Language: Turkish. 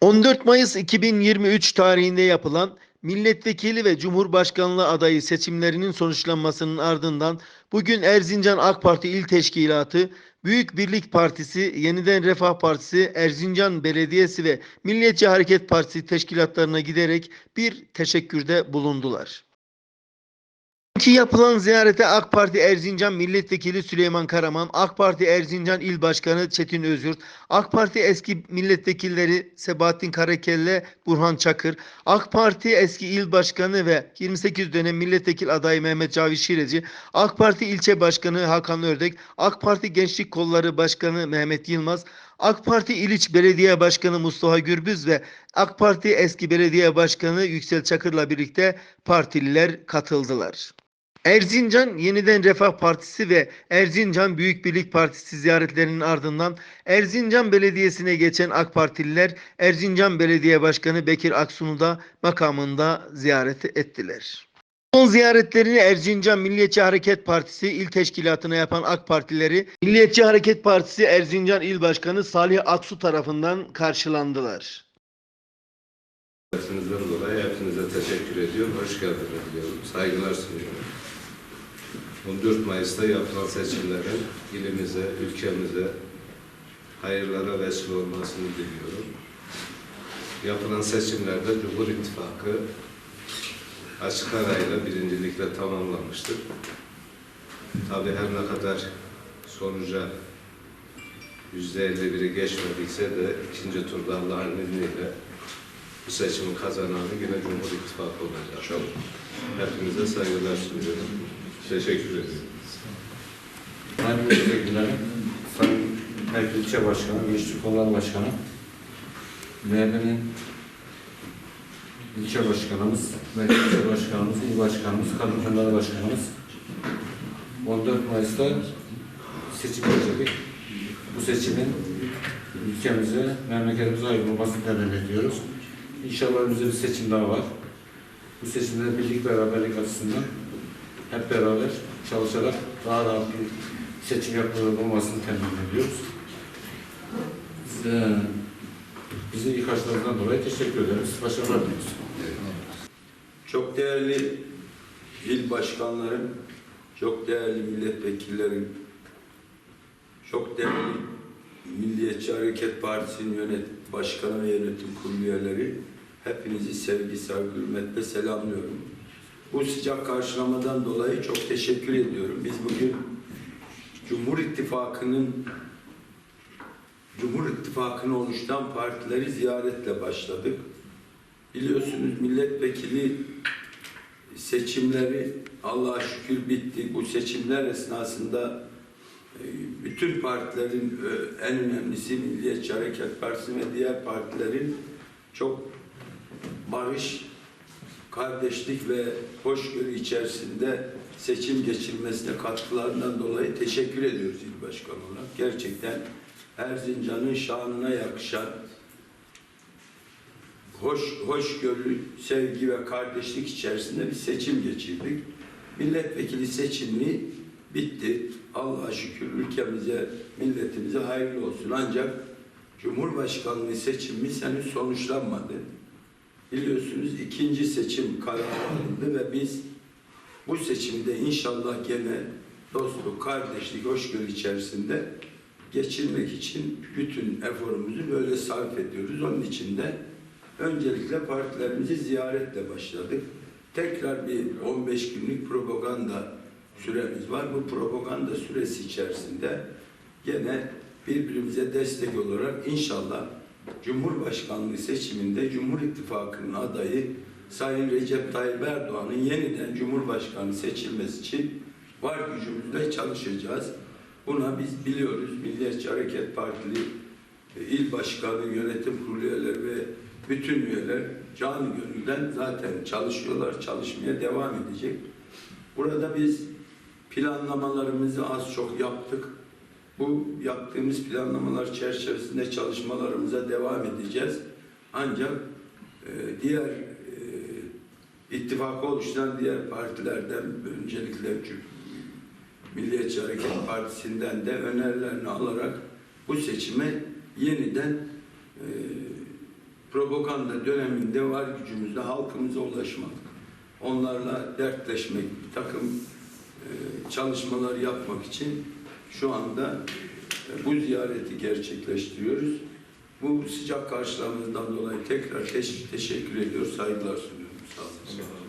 14 Mayıs 2023 tarihinde yapılan milletvekili ve cumhurbaşkanlığı adayı seçimlerinin sonuçlanmasının ardından bugün Erzincan AK Parti İl Teşkilatı, Büyük Birlik Partisi, Yeniden Refah Partisi, Erzincan Belediyesi ve Milliyetçi Hareket Partisi teşkilatlarına giderek bir teşekkürde bulundular. Ki yapılan ziyarete AK Parti Erzincan Milletvekili Süleyman Karaman, AK Parti Erzincan İl Başkanı Çetin Özürt, AK Parti eski milletvekilleri Sebahattin Karakelle, Burhan Çakır, AK Parti eski il başkanı ve 28 dönem milletvekil adayı Mehmet Cavit Şireci, AK Parti ilçe başkanı Hakan Ördek, AK Parti Gençlik Kolları Başkanı Mehmet Yılmaz, AK Parti İliç Belediye Başkanı Mustafa Gürbüz ve AK Parti eski belediye başkanı Yüksel Çakır'la birlikte partililer katıldılar. Erzincan Yeniden Refah Partisi ve Erzincan Büyük Birlik Partisi ziyaretlerinin ardından Erzincan Belediyesi'ne geçen AK Partililer Erzincan Belediye Başkanı Bekir Aksun'u da makamında ziyaret ettiler. Son ziyaretlerini Erzincan Milliyetçi Hareket Partisi il teşkilatına yapan AK Partileri Milliyetçi Hareket Partisi Erzincan İl Başkanı Salih Aksu tarafından karşılandılar. Hepinizden dolayı hepinize teşekkür ediyorum. Hoş geldiniz diyorum. Saygılar sunuyorum. 14 Mayıs'ta yapılan seçimlerin ilimize, ülkemize hayırlara vesile olmasını diliyorum. Yapılan seçimlerde Cumhur İttifakı açık arayla birincilikle tamamlamıştır. Tabii her ne kadar sonuca yüzde elli biri geçmediyse de ikinci turda Allah'ın izniyle bu seçimin kazananı yine Cumhur İttifakı olacak. Çok. Hepinize saygılar sunuyorum. Teşekkür ederim. Sayın Milletvekillerim, Sayın Merkez İlçe Başkanı, Gençlik Kolları Başkanı, MHP'nin ilçe başkanımız, İlçe Başkanımız, İl Başkanımız, Kadın Başkanımız 14 Mayıs'ta seçim geçirdik. Bu seçimin ülkemize, memleketimize hayırlı olmasını temenni ediyoruz. İnşallah önümüzde bir seçim daha var. Bu seçimde birlik beraberlik açısından hep beraber çalışarak daha rahat bir seçim yapmaları olmasını temin ediyoruz. Size, bizi ilk açlarından dolayı teşekkür ederiz. Başarılar diliyoruz. Çok değerli il başkanlarım, çok değerli milletvekillerim, çok değerli Milliyetçi Hareket Partisi'nin yönet başkanı ve yönetim kurulu üyeleri, hepinizi sevgi, saygı, hürmetle selamlıyorum. Bu sıcak karşılamadan dolayı çok teşekkür ediyorum. Biz bugün Cumhur İttifakı'nın Cumhur İttifakı'nı oluşturan partileri ziyaretle başladık. Biliyorsunuz milletvekili seçimleri Allah'a şükür bitti. Bu seçimler esnasında e, bütün partilerin e, en önemlisi Milliyetçi Hareket Partisi ve diğer partilerin çok barış, kardeşlik ve hoşgörü içerisinde seçim geçirmesine katkılarından dolayı teşekkür ediyoruz il başkanı olarak. Gerçekten Erzincan'ın şanına yakışan hoş, hoşgörülü, sevgi ve kardeşlik içerisinde bir seçim geçirdik. Milletvekili seçimi bitti. Allah'a şükür ülkemize, milletimize hayırlı olsun. Ancak Cumhurbaşkanlığı seçimimiz henüz sonuçlanmadı. Biliyorsunuz ikinci seçim kararı alındı ve biz bu seçimde inşallah gene dostluk, kardeşlik, hoşgörü içerisinde geçirmek için bütün eforumuzu böyle sarf ediyoruz. Onun için de öncelikle partilerimizi ziyaretle başladık. Tekrar bir 15 günlük propaganda süremiz var. Bu propaganda süresi içerisinde gene birbirimize destek olarak inşallah Cumhurbaşkanlığı seçiminde Cumhur İttifakı'nın adayı Sayın Recep Tayyip Erdoğan'ın yeniden Cumhurbaşkanı seçilmesi için var gücümüzle çalışacağız. Buna biz biliyoruz. Milliyetçi Hareket Partili e, il başkanı, yönetim kurulu üyeleri ve bütün üyeler canı gönülden zaten çalışıyorlar, çalışmaya devam edecek. Burada biz planlamalarımızı az çok yaptık. Bu yaptığımız planlamalar çerçevesinde çalışmalarımıza devam edeceğiz. Ancak e, diğer e, ittifakı oluşturan diğer partilerden öncelikle Milliyetçi Hareket Partisi'nden de önerilerini alarak bu seçime yeniden e, propaganda döneminde var gücümüzle halkımıza ulaşmak, onlarla dertleşmek, bir takım e, çalışmalar yapmak için şu anda e, bu ziyareti gerçekleştiriyoruz. Bu sıcak karşılamanızdan dolayı tekrar teş- teşekkür ediyor, saygılar sunuyorum. Sağ olun.